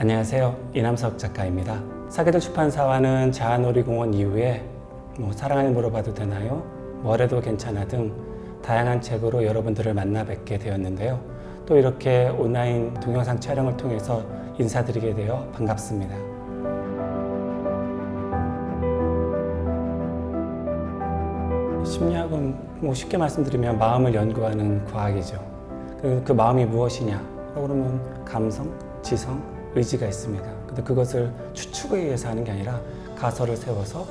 안녕하세요. 이남석 작가입니다. 사계절 출판사와는 자아놀이공원 이후에 뭐 사랑을 물어봐도 되나요? 뭐래도 괜찮아 등 다양한 책으로 여러분들을 만나 뵙게 되었는데요. 또 이렇게 온라인 동영상 촬영을 통해서 인사드리게 되어 반갑습니다. 심리학은 뭐 쉽게 말씀드리면 마음을 연구하는 과학이죠. 그, 그 마음이 무엇이냐? 그러면 감성, 지성, 의지가 있습니다. 근데 그것을 추측에 의해서 하는 게 아니라 가설을 세워서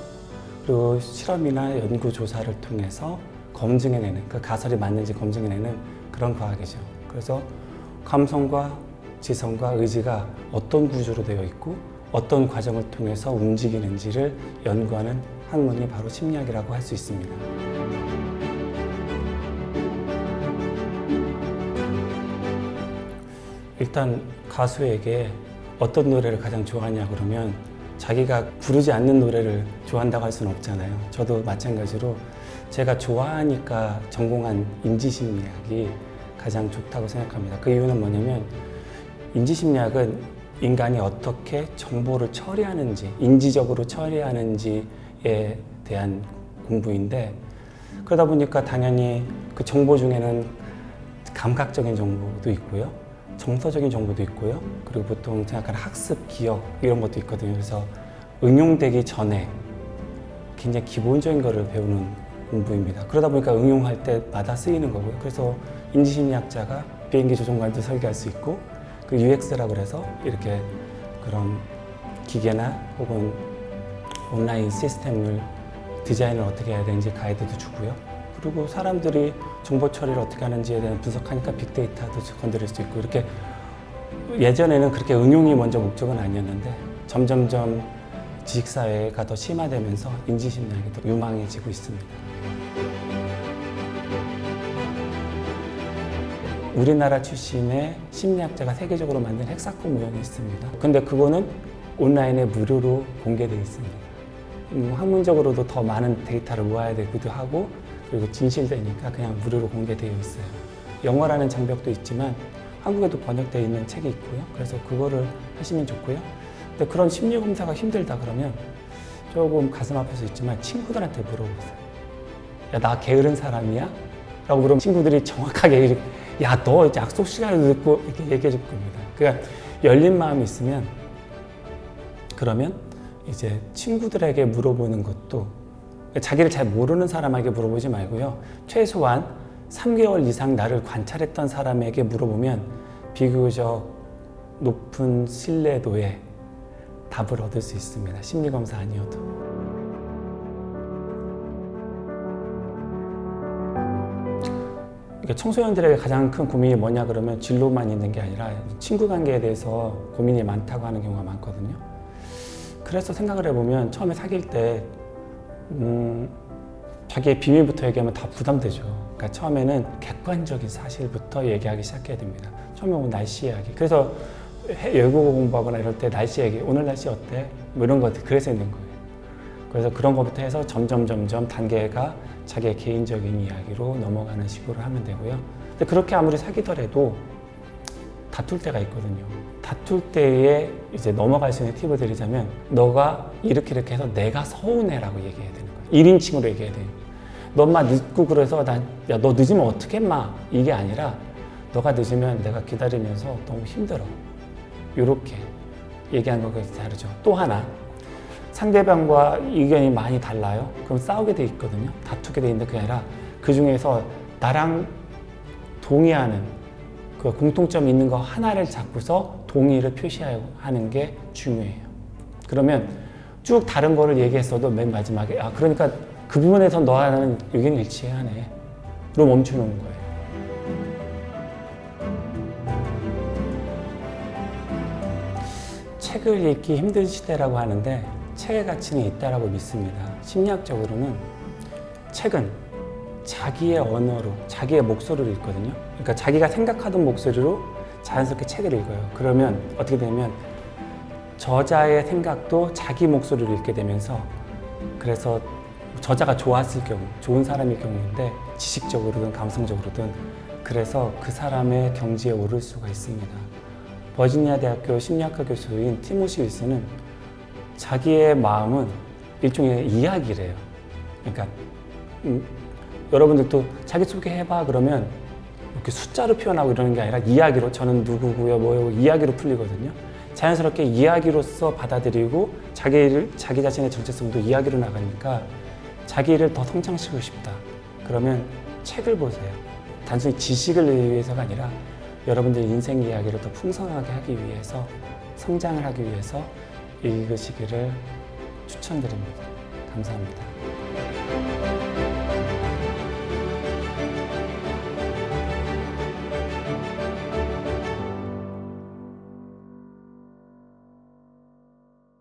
그리고 실험이나 연구 조사를 통해서 검증해내는 그 가설이 맞는지 검증해내는 그런 과학이죠. 그래서 감성과 지성과 의지가 어떤 구조로 되어 있고 어떤 과정을 통해서 움직이는지를 연구하는 학문이 바로 심리학이라고 할 수 있습니다. 일단 가수에게 어떤 노래를 가장 좋아하냐 그러면 자기가 부르지 않는 노래를 좋아한다고 할 수는 없잖아요. 저도 마찬가지로 제가 좋아하니까 전공한 인지심리학이 가장 좋다고 생각합니다. 그 이유는 뭐냐면 인지심리학은 인간이 어떻게 정보를 처리하는지, 인지적으로 처리하는지에 대한 공부인데 그러다 보니까 당연히 그 정보 중에는 감각적인 정보도 있고요. 정서적인 정보도 있고요. 그리고 보통 생각하는 학습, 기억 이런 것도 있거든요. 그래서 응용되기 전에 굉장히 기본적인 거를 배우는 공부입니다. 그러다 보니까 응용할 때마다 쓰이는 거고요. 그래서 인지심리학자가 비행기 조종관도 설계할 수 있고 그 UX라고 그래서 이렇게 그런 기계나 혹은 온라인 시스템을 디자인을 어떻게 해야 되는지 가이드도 주고요. 그리고 사람들이 정보 처리를 어떻게 하는지에 대한 분석하니까 빅데이터도 건드릴 수 있고 이렇게 예전에는 그렇게 응용이 먼저 목적은 아니었는데 점점점 지식사회가 더 심화되면서 인지심리학이 더 유망해지고 있습니다. 우리나라 출신의 심리학자가 세계적으로 만든 핵사건 모형이 있습니다. 근데 그거는 온라인에 무료로 공개되어 있습니다. 음, 학문적으로도 더 많은 데이터를 모아야 되기도 하고 그리고 진실되니까 그냥 무료로 공개되어 있어요. 영어라는 장벽도 있지만 한국에도 번역되어 있는 책이 있고요. 그래서 그거를 하시면 좋고요. 근데 그런 심리 검사가 힘들다 그러면 조금 가슴 아플 수 있지만 친구들한테 물어보세요. 야, 나 게으른 사람이야? 라고 물으면 친구들이 정확하게 얘기해 줄- 야, 너 약속 시간을 듣고 이렇게 얘기해 줄 겁니다. 그러니까 열린 마음이 있으면 그러면 이제 친구들에게 물어보는 것도 자기를 잘 모르는 사람에게 물어보지 말고요. 최소한 3개월 이상 나를 관찰했던 사람에게 물어보면 비교적 높은 신뢰도의 답을 얻을 수 있습니다. 심리검사 아니어도. 그러니까 청소년들에게 가장 큰 고민이 뭐냐 그러면 진로만 있는 게 아니라 친구 관계에 대해서 고민이 많다고 하는 경우가 많거든요. 그래서 생각을 해보면 처음에 사귈 때 음, 자기의 비밀부터 얘기하면 다 부담되죠. 그러니까 처음에는 객관적인 사실부터 얘기하기 시작해야 됩니다. 처음에 오면 날씨 이야기. 그래서 해- 외국어 공부하거나 이럴 때 날씨 얘기, 오늘 날씨 어때? 뭐 이런 것 그래서 있는 거예요. 그래서 그런 것부터 해서 점점 점점 단계가 자기의 개인적인 이야기로 넘어가는 식으로 하면 되고요. 근데 그렇게 아무리 사귀더라도 다툴 때가 있거든요. 다툴 때에 이제 넘어갈 수 있는 팁을 드리자면 너가 이렇게 이렇게 해서 내가 서운해라고 얘기해야 되는 거예요. 1인칭으로 얘기해야 돼요. 너 엄마 늦고 그래서 난야너 늦으면 어떡해 마 이게 아니라 너가 늦으면 내가 기다리면서 너무 힘들어. 이렇게 얘기한 거가 다르죠. 또 하나 상대방과 의견이 많이 달라요. 그럼 싸우게 돼 있거든요. 다투게 돼 있는데 그게 아니라 그 중에서 나랑 동의하는 그 공통점 있는 거 하나를 잡고서 동의를 표시하는 게 중요해요. 그러면 쭉 다른 거를 얘기했어도 맨 마지막에 아 그러니까 그 부분에서 너와는 의견이 일치하네. 로 멈추는 거예요. 책을 읽기 힘든 시대라고 하는데 책의 가치는 있다라고 믿습니다. 심리학적으로는 책은 자기의 언어로 자기의 목소리로 읽거든요. 그러니까 자기가 생각하던 목소리로 자연스럽게 책을 읽어요. 그러면 어떻게 되면 저자의 생각도 자기 목소리로 읽게 되면서 그래서 저자가 좋았을 경우, 좋은 사람일 경우인데 지식적으로든 감성적으로든 그래서 그 사람의 경지에 오를 수가 있습니다. 버지니아 대학교 심리학과 교수인 티모시 윌슨은 자기의 마음은 일종의 이야기래요. 그러니까 음, 여러분들도 자기소개 해봐 그러면 이렇게 숫자로 표현하고 이러는 게 아니라 이야기로 저는 누구고요 뭐요 이야기로 풀리거든요. 자연스럽게 이야기로서 받아들이고 자기를 자기 자신의 정체성도 이야기로 나가니까 자기를 더 성장시키고 싶다. 그러면 책을 보세요. 단순히 지식을 위해서가 아니라 여러분들 인생 이야기를 더 풍성하게 하기 위해서 성장을 하기 위해서 읽으시기를 추천드립니다. 감사합니다.